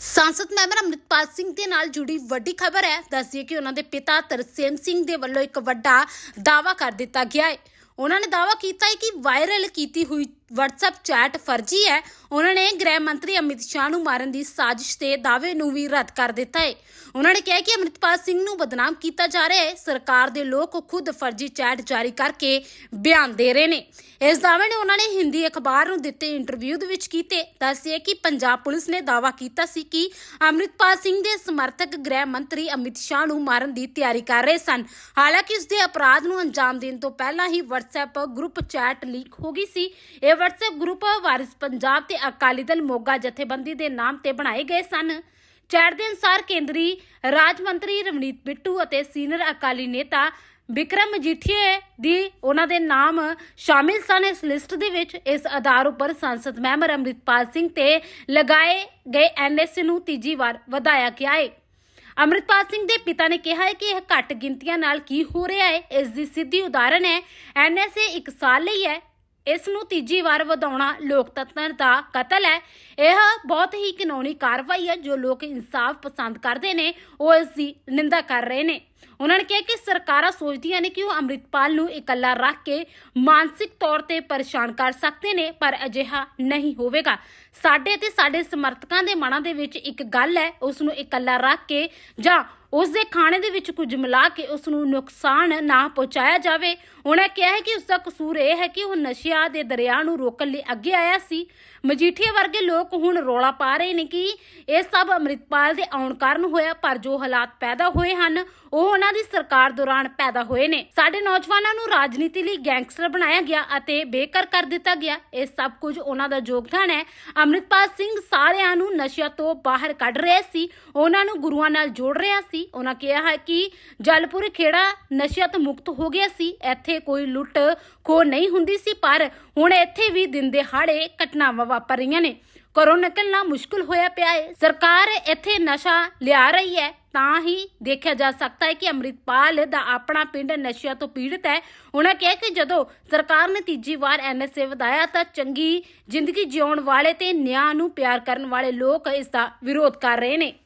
ਸੰਸਦ ਮੈਂਬਰ ਅੰਮ੍ਰਿਤਪਾਲ ਸਿੰਘ ਦੇ ਨਾਲ ਜੁੜੀ ਵੱਡੀ ਖਬਰ ਹੈ ਦੱਸਦੀਏ ਕਿ ਉਹਨਾਂ ਦੇ ਪਿਤਾ ਤਰਸੇਮ ਸਿੰਘ ਦੇ ਵੱਲੋਂ ਇੱਕ ਵੱਡਾ ਦਾਅਵਾ ਕਰ ਦਿੱਤਾ ਗਿਆ ਹੈ ਉਹਨਾਂ ਨੇ ਦਾਅਵਾ ਕੀਤਾ ਹੈ ਕਿ ਵਾਇਰਲ ਕੀਤੀ ਹੋਈ WhatsApp ਚੈਟ ਫਰਜ਼ੀ ਹੈ। ਉਹਨਾਂ ਨੇ ਗ੍ਰਹਿ ਮੰਤਰੀ ਅਮਿਤ ਸ਼ਾਹ ਨੂੰ ਮਾਰਨ ਦੀ ਸਾਜ਼ਿਸ਼ ਤੇ ਦਾਅਵੇ ਨੂੰ ਵੀ ਰੱਦ ਕਰ ਦਿੱਤਾ ਹੈ। ਉਹਨਾਂ ਨੇ ਕਿਹਾ ਕਿ ਅੰਮ੍ਰਿਤਪਾਲ ਸਿੰਘ ਨੂੰ ਬਦਨਾਮ ਕੀਤਾ ਜਾ ਰਿਹਾ ਹੈ। ਸਰਕਾਰ ਦੇ ਲੋਕ ਖੁਦ ਫਰਜ਼ੀ ਚੈਟ ਜਾਰੀ ਕਰਕੇ ਬਿਆਨ ਦੇ ਰਹੇ ਨੇ। ਇਸ ਦਾਅਵੇ ਨੇ ਉਹਨਾਂ ਨੇ ਹਿੰਦੀ ਅਖਬਾਰ ਨੂੰ ਦਿੱਤੇ ਇੰਟਰਵਿਊ ਦੇ ਵਿੱਚ ਕੀਤੇ। ਦੱਸਿਆ ਕਿ ਪੰਜਾਬ ਪੁਲਿਸ ਨੇ ਦਾਅਵਾ ਕੀਤਾ ਸੀ ਕਿ ਅੰਮ੍ਰਿਤਪਾਲ ਸਿੰਘ ਦੇ ਸਮਰਥਕ ਗ੍ਰਹਿ ਮੰਤਰੀ ਅਮਿਤ ਸ਼ਾਹ ਨੂੰ ਮਾਰਨ ਦੀ ਤਿਆਰੀ ਕਰ ਰਹੇ ਸਨ। ਹਾਲਾਂਕਿ ਉਸ ਦੇ ਅਪਰਾਧ ਨੂੰ ਅੰਜਾਮ ਦੇਣ ਤੋਂ ਪਹਿਲਾਂ ਹੀ WhatsApp ਗਰੁੱਪ ਚੈਟ ਲੀਕ ਹੋ ਗਈ ਸੀ। ਇਹ WhatsApp ਗਰੁੱਪ ਵਾਰਿਸ ਪੰਜਾਬ ਤੇ ਅਕਾਲੀ ਦਲ ਮੋਗਾ ਜਥੇਬੰਦੀ ਦੇ ਨਾਮ ਤੇ ਬਣਾਏ ਗਏ ਸਨ। ਚੈਟ ਦੇ ਅਨੁਸਾਰ ਕੇਂਦਰੀ ਰਾਜ ਮੰਤਰੀ ਰਵਨੀਤ ਬਿੱਟੂ ਅਤੇ ਸੀਨੀਅਰ ਅਕਾਲੀ ਨੇਤਾ ਵਿਕਰਮ ਮਜੀਠੀਏ ਦੀ ਉਹਨਾਂ ਦੇ ਨਾਮ ਸ਼ਾਮਿਲ ਸਨ। ਇਸ ਲਿਸਟ ਦੇ ਵਿੱਚ ਇਸ ਆਧਾਰ ਉੱਪਰ ਸੰਸਦ ਮੈਂਬਰ ਅੰਮ੍ਰਿਤਪਾਲ ਸਿੰਘ ਤੇ ਲਗਾਏ ਗਏ ਐਨਐਸਏ ਨੂੰ ਤੀਜੀ ਵਾਰ ਵਧਾਇਆ ਗਿਆ ਹੈ ਅੰਮ੍ਰਿਤਪਾਲ ਸਿੰਘ ਦੇ ਪਿਤਾ ਨੇ ਕਿਹਾ ਹੈ ਕਿ ਇਹ ਘੱਟ ਗਿਣਤੀਆਂ ਨਾਲ ਕੀ ਹੋ ਰਿਹਾ ਹੈ। ਇਸ ਦੀ ਸਿੱਧੀ ਉਦਾਹਰਣ ਹੈ ਐਨਐਸਏ 1 ਸਾਲ ਲਈ ਹੈ। ਇਸ ਨੂੰ ਤੀਜੀ ਵਾਰ ਵਧਾਉਣਾ ਲੋਕਤੰਤਰ ਦਾ ਕਤਲ ਹੈ। ਇਹ ਬਹੁਤ ਹੀ ਕਾਨੂੰਨੀ ਕਾਰਵਾਈ ਹੈ। ਜੋ ਲੋਕ ਇਨਸਾਫ ਪਸੰਦ ਕਰਦੇ ਨੇ, ਉਹ ਇਸ ਦੀ ਨਿੰਦਾ ਕਰ ਰਹੇ ਨੇ। ਉਹਨਾਂ ਨੇ ਕਿਹਾ ਕਿ ਸਰਕਾਰਾਂ ਸੋਚਦੀਆਂ ਨੇ ਕਿ ਉਹ ਅੰਮ੍ਰਿਤਪਾਲ ਨੂੰ ਇਕੱਲਾ ਰੱਖ ਕੇ ਮਾਨਸਿਕ ਤੌਰ ਤੇ ਪਰੇਸ਼ਾਨ ਕਰ ਸਕਦੇ ਨੇ, ਪਰ ਅਜਿਹਾ ਨਹੀਂ ਹੋਵੇਗਾ। ਸਾਡੇ ਤੇ ਸਾਡੇ ਸਮਰਥਕਾਂ ਦੇ ਮਨਾਂ ਦੇ ਵਿੱਚ ਇੱਕ ਗੱਲ ਹੈ ਉਸ ਨੂੰ ਇਕੱਲਾ ਰੱਖ ਕੇ ਜਾਂ ਉਸ ਦੇ ਖਾਣੇ ਦੇ ਵਿੱਚ ਕੁਝ ਮਿਲਾ ਕੇ ਉਸ ਨੂੰ ਨੁਕਸਾਨ ਨਾ ਪਹੁੰਚਾਇਆ ਜਾਵੇ। ਉਹਨਾਂ ਕਿਹਾ ਹੈ ਕਿ ਉਸ ਦਾ ਕਸੂਰ ਇਹ ਹੈ ਕਿ ਉਹ ਨਸ਼ਿਆਂ ਦੇ ਦਰਿਆ ਨੂੰ ਰੋਕਣ ਲਈ ਅੱਗੇ ਆਇਆ ਸੀ। ਮਜੀਠੀਆ ਵਰਗੇ ਲੋਕ ਹੁਣ ਰੋਲਾ ਪਾ ਰਹੇ ਨੇ ਕਿ ਇਹ ਸਭ ਅੰਮ੍ਰਿਤਪਾਲ ਦੇ ਆਉਣ ਕਾਰਨ ਹੋਇਆ, ਪਰ ਜੋ ਹਾਲਾਤ ਪੈਦਾ ਹੋਏ ਹਨ, ਉਹ ਉਹ ਉਹਨਾਂ ਦੀ ਸਰਕਾਰ ਦੌਰਾਨ ਪੈਦਾ ਹੋਏ ਨੇ। ਸਾਡੇ ਨੌਜਵਾਨਾਂ ਨੂੰ ਰਾਜਨੀਤੀ ਲਈ ਗੈਂਗਸਟਰ ਬਣਾਇਆ ਗਿਆ ਅਤੇ ਬੇਕਰ ਕਰ ਦਿੱਤਾ ਗਿਆ। ਇਹ ਸਭ ਕੁਝ ਉਹਨਾਂ ਦਾ ਯੋਗਦਾਨ ਹੈ। ਅੰਮ੍ਰਿਤਪਾਲ ਸਿੰਘ ਸਾਰਿਆਂ ਨੂੰ ਨਸ਼ਿਆਂ ਤੋਂ ਬਾਹਰ ਕੱਢ ਰਿਹਾ ਸੀ। ਉਹਨਾਂ ਨੂੰ ਗੁਰੂਆਂ ਨਾਲ ਜੋੜ ਰਿਹਾ ਸੀ। ਉਹਨਾਂ ਕਿਹਾ ਹੈ ਕਿ ਜਲਪੁਰ ਖੇੜਾ ਨਸ਼ਿਆਂ ਤੋਂ ਮੁਕਤ ਹੋ ਗਿਆ ਸੀ। ਇੱਥੇ ਕੋਈ ਲੁੱਟ ਖੋ ਨਹੀਂ ਹੁੰਦੀ ਸੀ, ਪਰ ਹੁਣ ਇੱਥੇ ਵੀ ਦਿਨ ਦਿਹਾੜੇ ਘਟਨਾਵਾਂ ਵਾਪਰ ਰਹੀਆਂ ਨੇ। ਘਰੋਂ ਨਿਕਲਣਾ ਮੁਸ਼ਕਲ ਹੋਇਆ ਪਿਆ ਹੈ ਸਰਕਾਰ ਇੱਥੇ ਨਸ਼ਾ ਲਿਆ ਰਹੀ ਹੈ, ਤਾਂ ਹੀ ਦੇਖਿਆ ਜਾ ਸਕਦਾ ਹੈ ਕਿ ਅੰਮ੍ਰਿਤਪਾਲ ਦਾ ਆਪਣਾ ਪਿੰਡ ਨਸ਼ਿਆਂ ਤੋਂ ਪੀੜਤ ਹੈ। ਉਹਨਾਂ ਕਿਹਾ ਕਿ ਜਦੋਂ ਸਰਕਾਰ ਨੇ ਤੀਜੀ ਵਾਰ ਐਨਐਸਏ ਵਧਾਇਆ, ਤਾਂ ਚੰਗੀ ਜ਼ਿੰਦਗੀ ਜਿਉਣ ਵਾਲੇ ਤੇ ਨਿਆਂ ਨੂੰ ਪਿਆਰ ਕਰਨ ਵਾਲੇ ਲੋਕ ਇਸ ਦਾ ਵਿਰੋਧ ਕਰ ਰਹੇ ਨੇ।